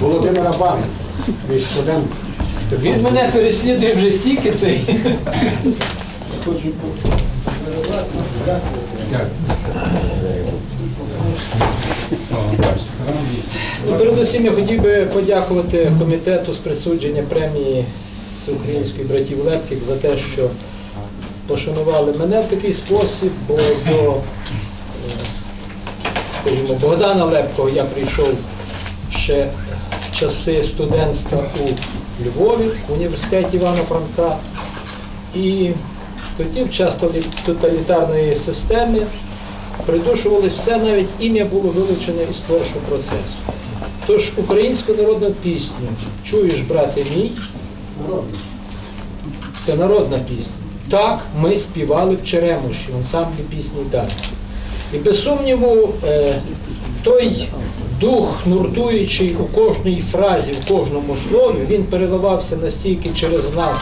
Володимира Бабина, мій. Він мене переслідує вже стільки цей. Ну, Передусім я хотів би подякувати комітету з присудження премії Всеукраїнської братів Лепких за те, що пошанували мене в такий спосіб, бо до е, скажімо, Богдана Лепкого я прийшов ще часи студентства у Львові, в університеті Івана Франка. І тоді, в час тоталітарної системи, придушувалось все, навіть ім'я було вилучене із творчого процесу. Тож українську народну пісню Чуєш, брате мій, це народна пісня. Так ми співали в Черемуші, в ансамблі пісні танці. І без сумніву, е, той дух, нуртуючий у кожній фразі, в кожному слові, він переливався настільки через нас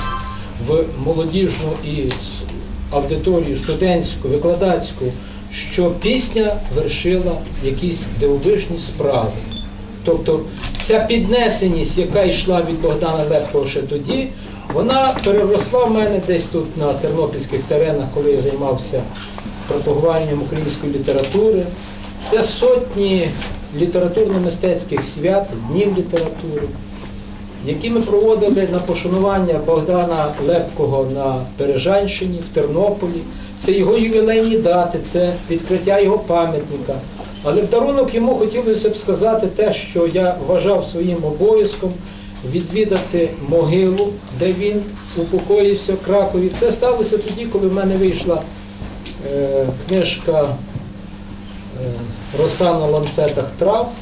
в молодіжну і аудиторію студентську, викладацьку, що пісня вершила якісь дивовижні справи. Тобто ця піднесеність, яка йшла від Богдана Лепкого ще тоді, вона переросла в мене десь тут на тернопільських теренах, коли я займався пропагуванням української літератури. Це сотні літературно-мистецьких свят, днів літератури, які ми проводили на пошанування Богдана Лепкого на Бережанщині, в Тернополі. Це його ювілейні дати, це відкриття його пам'ятника. Але в дарунок йому хотілося б сказати те, що я вважав своїм обов'язком відвідати могилу, де він упокоївся в Кракові. Це сталося тоді, коли в мене вийшла е, книжка Роса на ланцетах трав,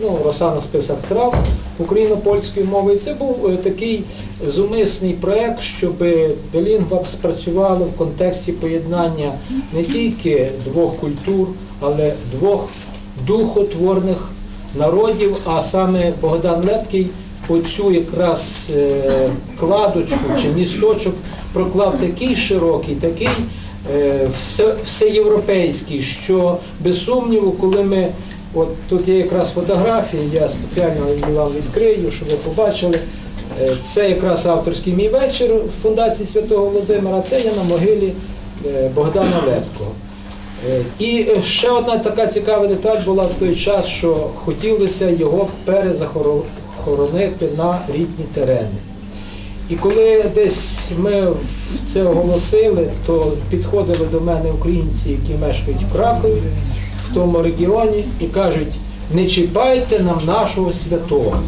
ну, роса на списах трав україно-польської мови. І це був е, такий зумисний проект, щоб білінгва спрацювало в контексті поєднання не тільки двох культур, але двох духотворних народів, а саме Богдан Лепкий оцю якраз е, кладочку чи місточок проклав такий широкий, такий е, все, всеєвропейський, що без сумніву, коли ми, от тут є якраз фотографії, я спеціально вам відкрию, щоб ви побачили. Е, Це якраз авторський мій вечір в фундації Святого Володимира, це я на могилі е, Богдана Лепкого. Е, І е, ще одна така цікава деталь була в той час, що хотілося його перезахоронити на рідні терени. І коли десь ми це оголосили, то підходили до мене українці, які мешкають в Кракові, в тому регіоні, і кажуть, не чіпайте нам нашого святого.